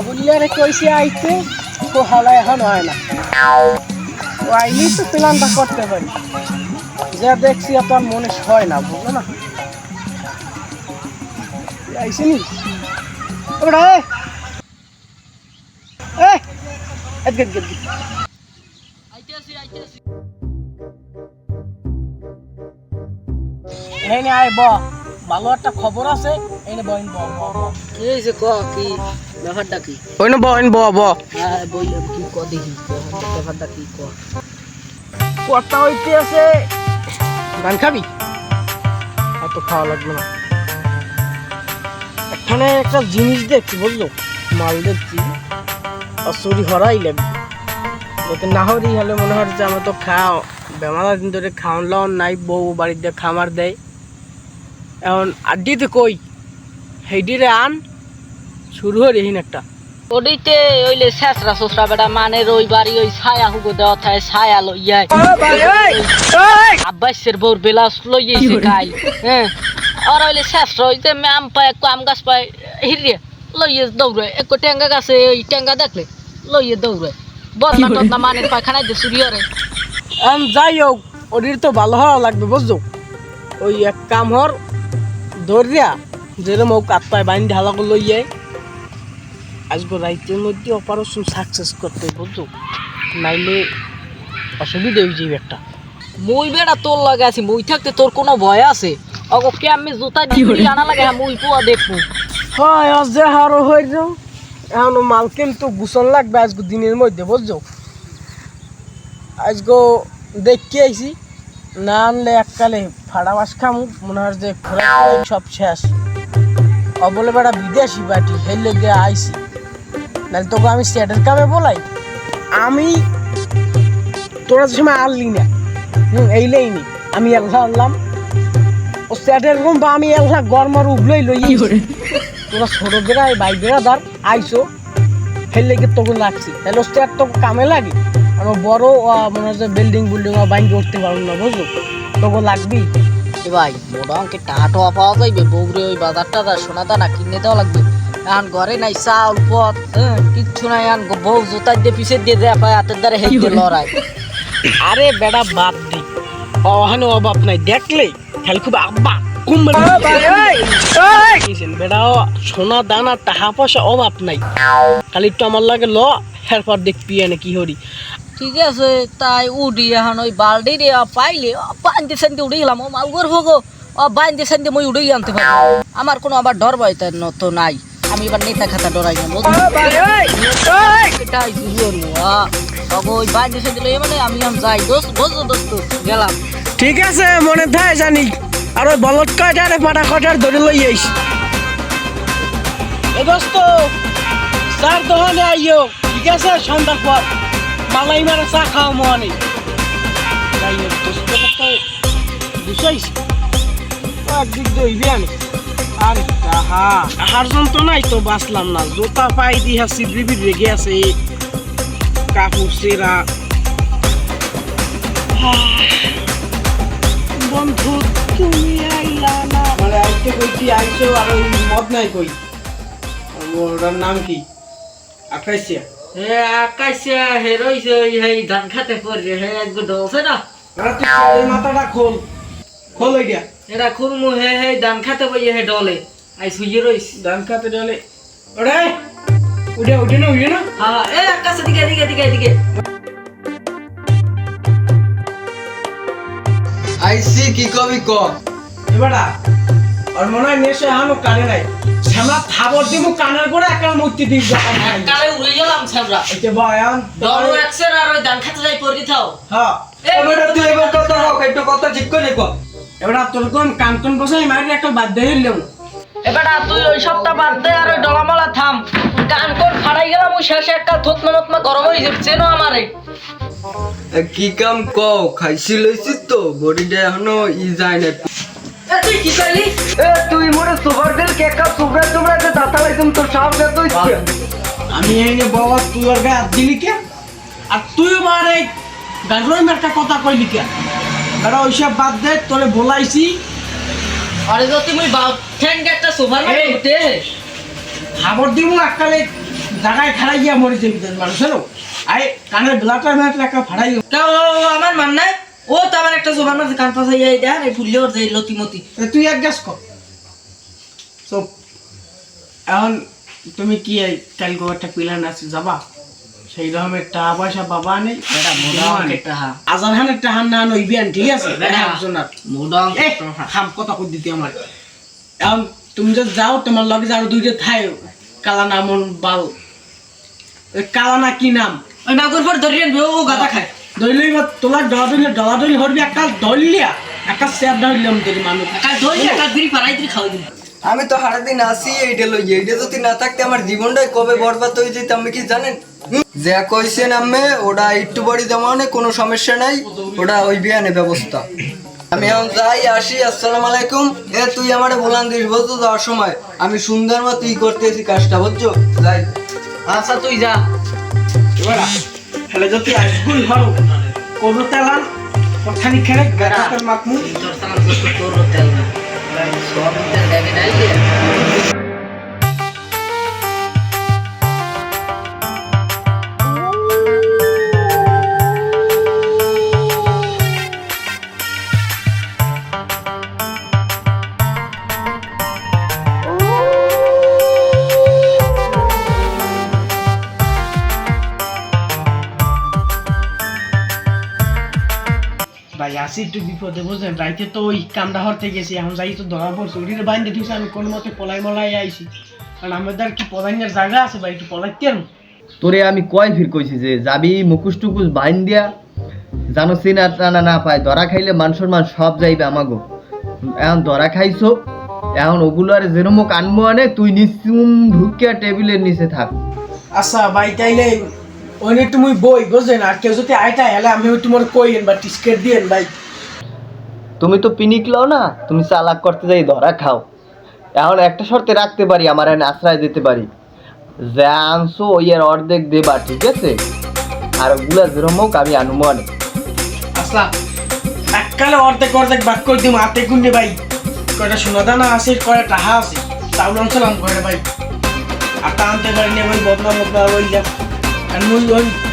আবুলিয়ারে কইছে আইতে তো হালা এখন হয় না ও আইলেই তো প্ল্যানটা করতে পারি যা দেখছি আর মনে হয় না বুঝলো না আইসি নি ওটা এ এদিকে এদিকে এদিকে। এই নে আয় ব ভালো একটা খবর আছে এই নে বইন ব কি হয়েছে ক কি ব্যাপারটা কি? ওই নে বইন ব ব হ্যাঁ বললাম কি ক দেখি? ব্যাপারটা- ব্যাপারটা কি ক? কথা হইতে আছে? গান খাবি? অত খাওয়া লাগবে না। এখানে একটা জিনিস দেখছি বুঝলো? মাল দেখছি। অসুরি হরাই লাগবে। না হরি হলে মনে হয় যে আমরা তো খাও। বেমারা দিন ধরে খাওয়ান লাওয়ান নাই বউ বাড়িতে খামার দেয়। এখন আড্ডিতে কই? হেডিরে আন। শুরু হয়ে রেহিন একটা। ওডিতে ওইলে শেষরা শ্বশরা বেটা মানে ওই বাড়ি ওই ছায়া হুগো দেওয়া থাকে ছায়া লইয়া আব্বাসের বউর বেলাস লইয়েছে গাই হ্যাঁ। আর ওইলে শেষ ওই যে আম পায় আম গাছ পায় হিরিয়ে লইয়ে দৌড়ে এক টেঙ্গা গাছে ওই টেঙ্গা দেখলে লইয়ে দৌড়ে বদনা টদনা মানের পায়খানায় যে চুরি হরে আম যাই হোক ওদের তো ভালো হওয়া লাগবে বুঝছ? ওই এক কাম হর ধরিয়া যেরকম হোক আত্মায় বাইন ঢালা করে লই যায় আজকে রাইতের মধ্যে অপারেশন সাকসেস করতে বুঝছ নাইলে অসুবিধা হয়ে যাবে একটা। মুই বেড়া তোর লাগে আছি মই থাকতে তোর কোনো ভয় আছে? অগো কে আমি জুতা দিয়ে আনা লাগে হ্যাঁ, মুই পুয়া দেখব। হয় অজে হারো হয়ে যাও। এখন মাল কিন্তু গুছন লাগবে আজকে দিনের মধ্যে বুঝছ? আজকে দেখতে আইছি না আনলে এককালে ফাড়া মাছ খামু মনে হয় যে সব শেষ। অবলে বেড়া বিদেশি বাটি হেলে গিয়ে আইছি। নাহলে তোকে আমি স্টেটের কামে বলাই। আমি তোরা সময় আনলি না হুম এইলেই নি। আমি এলহা আনলাম। ও স্টেটের রুম বা আমি এলহা গরমর উবলই লই তোরা ছোট বেড়াই ভাই বেড়াদার আইসো। হেলে গিয়ে তোকে লাগছি। তাহলে ও স্টেট তো কামে লাগে? আমার বড় মনে হচ্ছে বিল্ডিং বিল্ডিং বাইন করতে পারব না বুঝলো? তোকে লাগবি? এ ভাই মোটা অঙ্কে টাকা পাওয়া যাইবে বৌরে ওই বাজারটা দা সোনা দানা কিনে দেওয়া লাগবে। এখন ঘরে নাই চাউল পথ কিচ্ছু নাই এখন বউ জোতার দিয়ে পিছে দিয়ে দেয়া পায় হাতের দ্বারা হেঁটে লড়াই। আরে বেড়া বাদ দি অহানে অভাব নাই দেখলে? খালি খুব আব্বা কুমড়া সোনা দানা টাকা পয়সা অভাব নাই। খালি একটু আমার লাগে ল এরপর দেখবি এনে কি হরি। ঠিক আছে তাই উডি এখন ওই বালডি রে পাইলে বান্ধে সান্ধে উড়ে গেলাম ও মালগর ভোগো ও বান্ধে সান্ধে মই উড়েই আনতে পারব। আমার কোনো আবার ডর ভয় তো নাই। আমি এবার নেতা খাতা ডরাই না বুঝলি? এটাই বুঝলো তবে ওই বান্ধে মানে আমি আম যাই। দোস্ত বুঝলো দোস্ত গেলাম। ঠিক আছে মনে থাকে জানি। আর ওই বলদ কয়টার পাটা কয়টার ধরে লই আইস? এ দোস্ত স্যার দোকানে আইও। ঠিক আছে সন্ধ্যার পর। মালাই মারা চা খাওয়া মনে যাই দোস্ত তো একদিক দইবি আমি আর তাহা আহার যন্ত্র নাই তো বাঁচলাম না। জোতা পাই দিয়া সিদ্রি রেগে আছে কাপড় সেরা বন্ধু তুমি আইলা না। মানে আইতে কইছি আইছো আর ওই মদ নাই কই? ওটার নাম কি? আকাশিয়া হে আকাশে হে রইছে ওই হে ধান খাতে করে হে একটু ডলছে না। তুই মাথাটা খোল। খোল ওইটা। এরা খুরমু হে হে ধান খাতে বই হে ডলে। আই সুইয়ে রইছে ধান খাতে ডলে। ওরে! উঠে উঠে না উঠে না। হ্যাঁ এ আকাশে দিকে দিকে দিকে দিকে আইসি কি কবি ক? এবারা আর মনে হয় নেশে হানো কানে নাই। শ্যামা থাবর দিব কানের করে একটা মূর্তি দিব কালে উড়ে গেলাম ছাবরা এটা বয়ান। ডল একসের আর ওই ধান খাতে যাই পড়ি থাও হ্যাঁ। এ ওটা তুই এবার কথা হোক একটু কথা ঠিক করে ক এবারে তোর কোন কান্তন বসাই মারি একটা বাধ্য হইলাম এবারে তুই ওই সপ্তাহ বাদ দে আর ওই ডলামলা থাম। গান কোন ফাড়াই গেলাম ওই শেষে একটা থতমা মতমা গরম হয়ে যাচ্ছে না আমারে। কি কাম ক খাইছি লইছিস তো বডিটা এখনও ই যায় না। তুই কি কইলি এ তুই মোরে সুপার দিল কেক কাপ সুপার দাতা লাইতুম তোর সব দে তুই আমি এই যে বাবা তুই গায়ে হাত দিলি কে? আর তুই আমার এই গাড়ির একটা কথা কইলি কে? এরা ওইসব বাদ দে তোরে বলাইছি। আরে একটা সোফার মধ্যে উঠে। খাবার দিব এককালে জায়গায় খাড়াই গিয়া মরে যাবি মানুষেরও। আয় কানের ব্লাটার ম্যাটার একটা ফাড়াই আমার মান নাই ও তো আমার একটা জোবান মাঝে কান ফাঁসাই যাই দেয় এই ফুললে ওর যে লতিমতি তুই এক গ্যাস কর এখন তুমি কি কালকে একটা প্ল্যান আছে যাবা? সেই রকমের টাকা পয়সা বাবা নেই এটা মোটা অঙ্কের টাহা আজান খানের টাকা না নইবি ঠিক আছে? মোটা অঙ্কের টাহা হাম কথা কই দিতে আমার। এখন তুমি যদি যাও তোমার লগে যাও দুইটা থাই কালা নামন বাল। কালা না কি নাম? ওই মাগুর পর ধরিয়ে ও গাদা খায়। দইলি বা তোলা ডলা দইলে ডলা দইলি হরবি একটা দইলিয়া একটা স্যাপ ধরলাম তোর মানুষ। কাল ধরি কাল বিড়ি পাড়াই দিবি আমি তো সারাদিন আসি এইটা লই এইটা যদি না থাকতে আমার জীবনটাই কবে বরবাদ হয়ে যেত আমি কি জানেন? যা কইছেন আমি ওটা একটু বাড়ি দেওয়ানে কোনো সমস্যা নাই ওটা ওই বিয়ানে ব্যবস্থা। আমি এখন যাই আসি আসসালামু আলাইকুম। এ তুই আমারে বলান দিস বুঝছ? যাওয়ার সময়। আমি সুন্দর মতো ই করতেছি কাজটা বুঝছ? যাই। আচ্ছা তুই যা। এবার হেলে যদি আইসকুল হরো কোনো তেলান কথানি খেলে গাটার মাকমু তোর তেল না সব তেল ভাই আসি একটু বিপদে বুঝলেন? রাইতে তো ওই কামড়া হরতে গেছি এখন যাই তো ধরা পড়ছে। ওটিতে বাইন্দে দিয়েছি আমি কোনো মতে পলাই মলাই আইছি। কারণ আমাদের কি পলাইনের জায়গা আছে ভাই একটু পলাইতে আনো। তোরে আমি কয় ফির কইছি যে যাবি মুকুস টুকুস বাইন দিয়া জানো চিনা টানা না পায় ধরা খাইলে মান সম্মান সব যাইবে আমাগো। এখন ধরা খাইছো এখন ওগুলো আর যেরমক আনব আনে তুই নিশ্চুম ঢুকিয়া টেবিলের নিচে থাক। আচ্ছা ভাই তাইলে একটু মুই বই বুঝলেন আর কেউ যদি আইটা এলে আমি একটু মোর কইন বা টিস্কেট দিয়েন ভাই তুমি তো পিনিক লও না তুমি চালাক করতে যাই ধরা খাও। এখন একটা শর্তে রাখতে পারি আমার এনে আশ্রয় দিতে পারি। যা আনছো ওই এর অর্ধেক দেবা ঠিক আছে? আর ওগুলা যেরমক আমি আনব আনে। আচ্ছা এককালে অর্ধেক অর্ধেক বাক করে দিম হাতে গুন্ডে ভাই। কয়টা সোনা দানা আছে কয়টা টাহা আছে চাউল আনছিলাম করে ভাই। আটা আনতে পারিনি ওই বদনা বদনা ওই আর মুই ওই